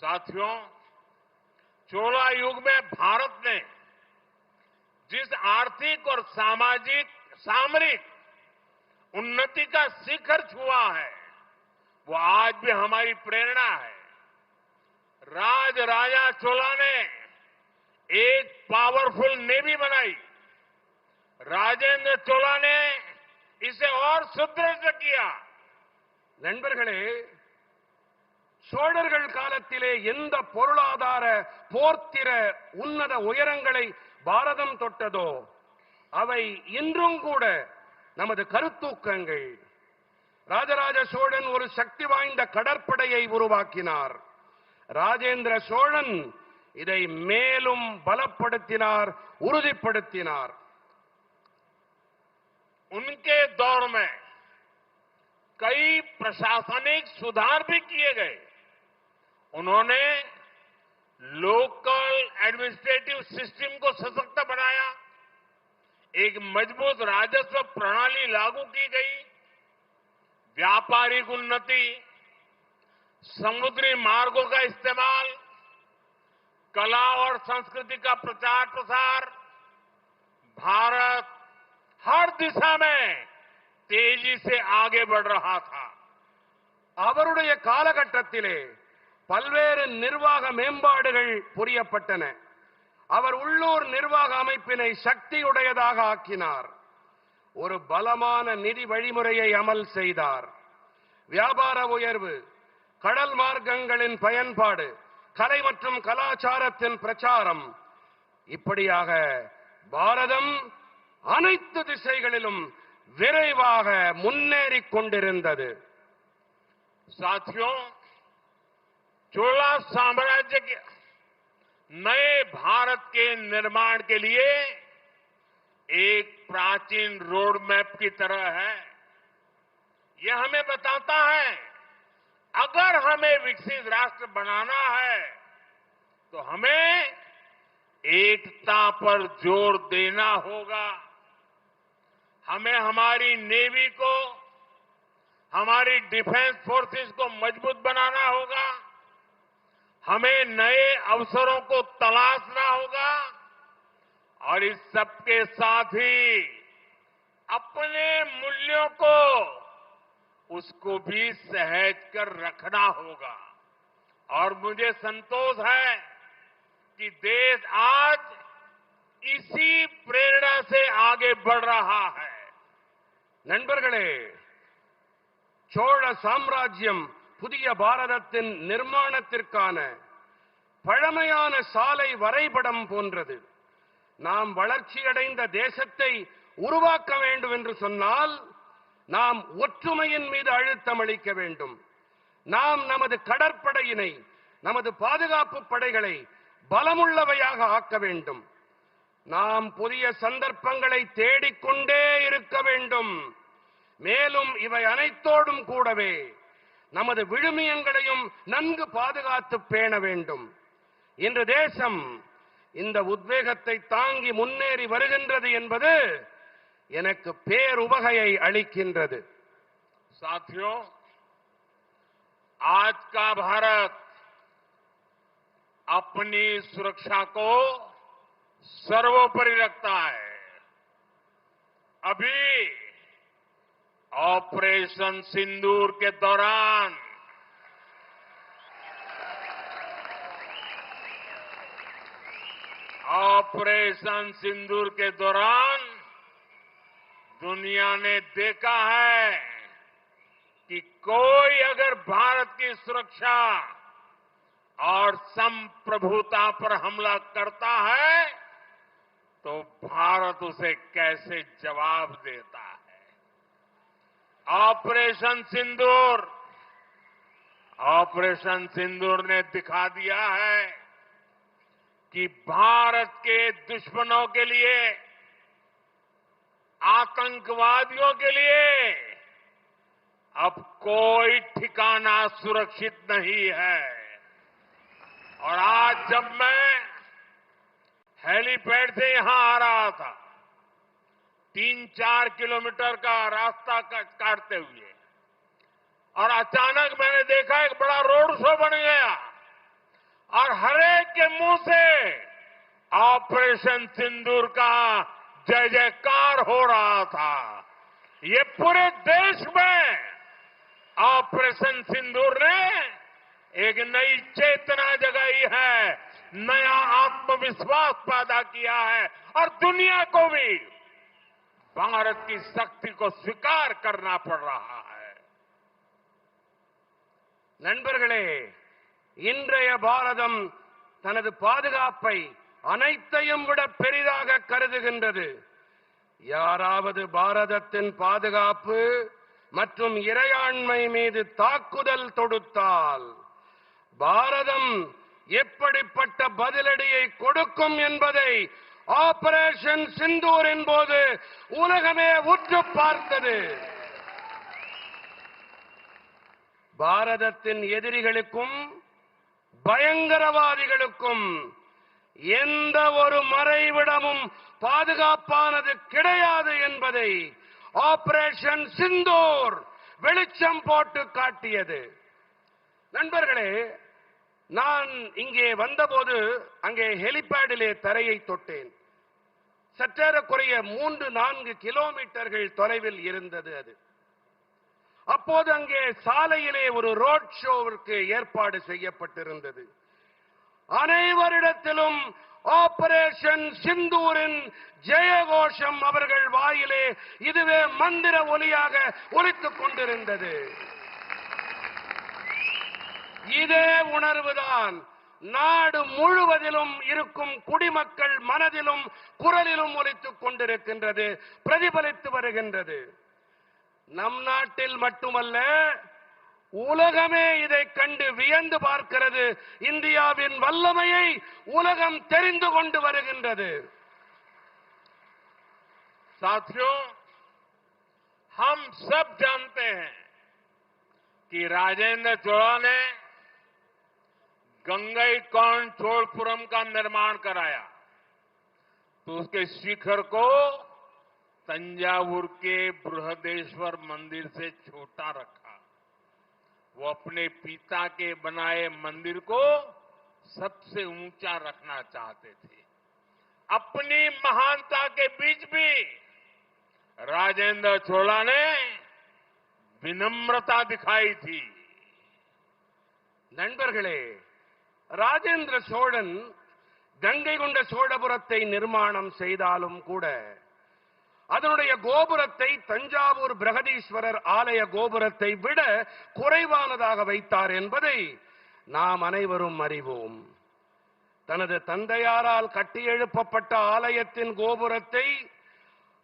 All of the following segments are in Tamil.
साथियों, चोला युग में भारत ने जिस आर्थिक और सामाजिक, सामरिक उन्नति का शिखर छुआ है, वो आज भी हमारी प्रेरणा है। राज राजा चोला ने एक पावरफुल नेवी बनाई। राजेंद्र चोला ने इसे और सुदृढ़ किया। लंबर खड़े சோழர்கள் காலத்திலே எந்த பொருளாதார போர்த்திர உன்னத உயரங்களை பாரதம் தொட்டதோ அவை இன்றும் கூட நமது கருத்தூக்கங்கள் ராஜராஜ சோழன் ஒரு சக்தி வாய்ந்த கடற்படையை உருவாக்கினார் ராஜேந்திர சோழன் இதை மேலும் பலப்படுத்தினார் உறுதிப்படுத்தினார் उनके दौर में कई प्रशासनिक सुधार भी किए गए उन्होंने लोकल एडमिनिस्ट्रेटिव सिस्टम को सशक्त बनाया, एक मज़बूत राजस्व प्रणाली लागू की गई, व्यापारिक उन्नति, समुद्री मार्गों का इस्तेमाल, कला और संस्कृति का प्रचार प्रसार, भारत हर दिशा में तेज़ी से आगे बढ़ रहा था। ಅವರುಡೆಯ ಕಾಲಘಟ್ಟತ್ತಿಲೆ பல்வேறு நிர்வாக மேம்பாடுகள் புரியப்பட்டன. அவர் உள்ளூர் நிர்வாக அமைப்பினை சக்தியுடையதாக ஆக்கினார். ஒரு பலமான நிதி வழிமுறையை அமல் செய்தார். வியாபார உயர்வு கடல் மார்க்கங்களின் பயன்பாடு கலை மற்றும் கலாச்சாரத்தின் பிரச்சாரம். இப்படியாக பாரதம் அனைத்து திசைகளிலும் விரைவாக முன்னேறிக் கொண்டிருந்தது. சாத்தியம் चोला साम्राज्य के नए भारत के निर्माण के लिए एक प्राचीन रोड मैप की तरह है। यह हमें बताता है, अगर हमें विकसित राष्ट्र बनाना है तो हमें एकता पर ज़ोर देना होगा। हमें हमारी नेवी को, हमारी डिफेंस फोर्सेस को मज़बूत बनाना होगा। हमें नए अवसरों को तलाशना होगा और इस सबके साथ ही अपने मूल्यों को उसको भी सहज कर रखना होगा। और मुझे संतोष है कि देश आज इसी प्रेरणा से आगे बढ़ रहा है। नन्बरगणे छोड़ साम्राज्यम புதிய பாரதத்தின் நிர்மாணத்திற்கான பழமையான சாலை வரைபடம் போன்றது. நாம் வளர்ச்சியடைந்த தேசத்தை உருவாக்க வேண்டும் என்று சொன்னால் நாம் ஒற்றுமையின் மீது அழுத்தம் அளிக்க வேண்டும். நாம் நமது கடற்படையினை நமது பாதுகாப்பு படைகளை பலமுள்ளவையாக ஆக்க வேண்டும். நாம் புதிய சந்தர்ப்பங்களை தேடிக்கொண்டே இருக்க வேண்டும். மேலும் இவை அனைத்தோடும் கூடவே நமது விழுமியங்களையும் நன்கு பாதுகாத்து பேண வேண்டும் இன்று தேசம் இந்த உத்வேகத்தை தாங்கி முன்னேறி வருகின்றது என்பது எனக்கு பேருவகையை அளிக்கின்றது साथियों आज का भारत अपनी सुरक्षा को सर्वोपरि रखता है अभी ऑपरेशन सिंदूर के दौरान। ऑपरेशन सिंदूर के दौरान दुनिया ने देखा है कि कोई अगर भारत की सुरक्षा और संप्रभुता पर हमला करता है तो भारत उसे कैसे जवाब देता? है ऑपरेशन सिंदूर। ऑपरेशन सिंदूर ने दिखा दिया है कि भारत के दुश्मनों के लिए, आतंकवादियों के लिए अब कोई ठिकाना सुरक्षित नहीं है। और आज जब मैं हेलीपैड से यहाँ आ रहा था तीन चार किलोमीटर का रास्ता काटते हुए। और अचानक मैंने देखा एक बड़ा रोड शो बन गया। और हरेक के मुँह से ऑपरेशन सिंदूर का जय जयकार हो रहा था। ये पूरे देश में ऑपरेशन सिंदूर ने एक नई चेतना जगाई है, नया आत्मविश्वास पैदा किया है, और दुनिया को भी। भारत की शक्ति को स्वीकार करना पड़ रहा है நண்பர்களே இன்றைய பாரதம் தனது பாதுகாப்பை அனைத்தையும் விட பெரிதாக கருதுகின்றது யாராவது பாரதத்தின் பாதுகாப்பு மற்றும் இறையாண்மை மீது தாக்குதல் தொடுத்தால் பாரதம் எப்படிப்பட்ட பதிலடியை கொடுக்கும் என்பதை ஆபரேஷன் சிந்தூரின் போது உலகமே உற்று பார்த்தது. பாரதத்தின் எதிரிகளுக்கும் பயங்கரவாதிகளுக்கும் எந்த ஒரு மறைவிடமும் பாதுகாப்பானது கிடையாது என்பதை ஆபரேஷன் சிந்தூர் வெளிச்சம் போட்டு காட்டியது. நண்பர்களே நான் இங்கே வந்தபோது அங்கே ஹெலிபேடிலே தரையை தொட்டேன். சற்றேறக்குறைய மூன்று நான்கு கிலோமீட்டர்கள் தொலைவில் இருந்தது அது. அப்போது அங்கே சாலையிலே ஒரு ரோட் ஷோவிற்கு ஏற்பாடு செய்யப்பட்டிருந்தது. அனைவரிடத்திலும் ஆபரேஷன் சிந்தூரின் ஜெயகோஷம் அவர்கள் வாயிலே இதுவே மந்திர ஒலியாக ஒலித்துக் கொண்டிருந்தது. இதே உணர்வுதான் நாடு முழுவதிலும் இருக்கும் குடிமக்கள் மனதிலும் குரலிலும் ஒலித்துக் கொண்டிருக்கின்றது பிரதிபலித்து வருகின்றது நம் நாட்டில் மட்டுமல்ல உலகமே இதை கண்டு வியந்து பார்க்கிறது இந்தியாவின் வல்லமையை உலகம் தெரிந்து கொண்டு வருகின்றது साथियों हम सब जानते हैं कि राजेंद्र चोला ने गंगईकॉन छोड़पुरम का निर्माण कराया? तो उसके शिखर को तंजावुर के बृहदेश्वर मंदिर से छोटा रखा। वो अपने पिता के बनाए मंदिर को सबसे ऊँचा रखना चाहते थे। अपनी महानता के बीच भी राजेंद्र चोला ने विनम्रता दिखाई थी। नंबरगळे ராஜேந்திர சோழன் கங்கை கொண்ட சோழபுரத்தை நிர்மாணம் செய்தாலும் கூட அதனுடைய கோபுரத்தை தஞ்சாவூர் பிரகதீஸ்வரர் ஆலய கோபுரத்தை விட குறைவானதாக வைத்தார் என்பதை நாம் அனைவரும் அறிவோம். தனது தந்தையாரால் கட்டியெழுப்பப்பட்ட ஆலயத்தின் கோபுரத்தை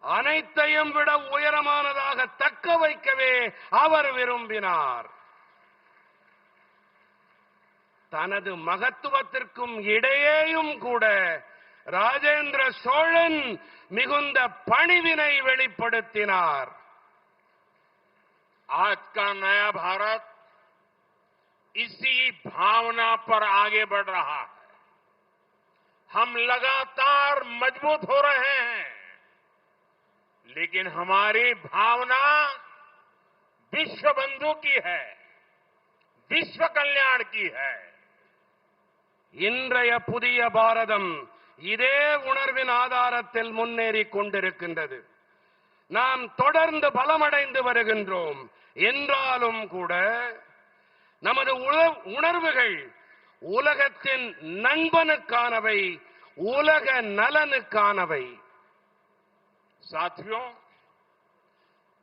அனைத்தையும் விட உயரமானதாக தக்க வைக்கவே அவர் விரும்பினார். தனது மகத்துவத்திற்கும் இடையேயும் கூட ராஜேந்திர சோழன் மிகுந்த பணிவினை வெளிப்படுத்தினார் आज का नया भारत इसी भावना पर आगे बढ़ रहा है हम लगातार मजबूत हो रहे हैं लेकिन हमारी भावना विश्व बंधु की है विश्व कल्याण की है இன்றைய புதிய பாரதம் இதே உணர்வின் ஆதாரத்தில் முன்னேறி கொண்டிருக்கின்றது நாம் தொடர்ந்து பலமடைந்து வருகின்றோம் என்றாலும் கூட நமது உண- உணர்வுகள் உலகத்தின் நண்பனுக்கானவை உலக நலனுக்கானவை साथियों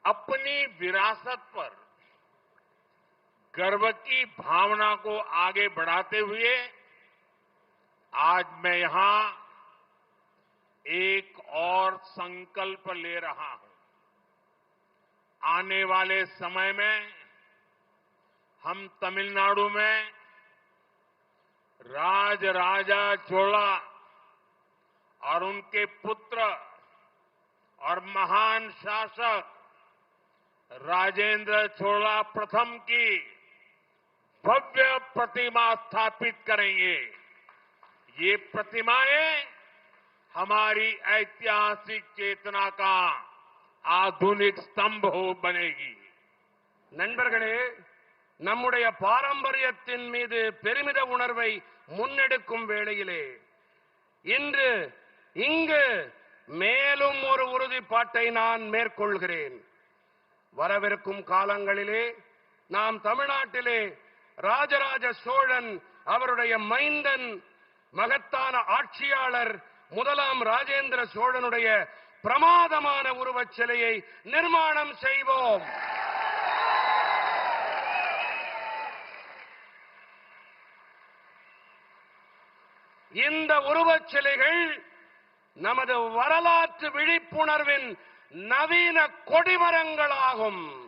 अपनी विरासत पर गर्व की भावना को आगे बढ़ाते हुए आज मैं यहाँ एक और संकल्प ले रहा हूँ। आने वाले समय में हम तमिलनाडु में राज राजा चोला और उनके पुत्र और महान शासक राजेंद्र चोला प्रथम की भव्य प्रतिमा स्थापित करेंगे। ये प्रतिमाएं हमारी ऐतिहासिक चेतना का आधुनिक स्तंभ हो बनेगी நண்பர்களே நம்முடைய பாரம்பரியத்தின் மீது பெருமித உணர்வை முன்னெடுக்கும் வேளையிலே இன்று இங்கு மேலும் ஒரு உறுதிப்பாட்டை நான் மேற்கொள்கிறேன் வரவிருக்கும் காலங்களிலே நாம் தமிழ்நாட்டிலே ராஜராஜ சோழன் அவருடைய மைந்தன் மகத்தான ஆட்சியாளர் முதலாம் ராஜேந்திர சோழனுடைய பிரமாதமான உருவச் சிலையை நிர்மாணம் செய்வோம். இந்த உருவச் சிலைகள் நமது வரலாற்று விழிப்புணர்வின் நவீன கொடிமரங்களாகும்.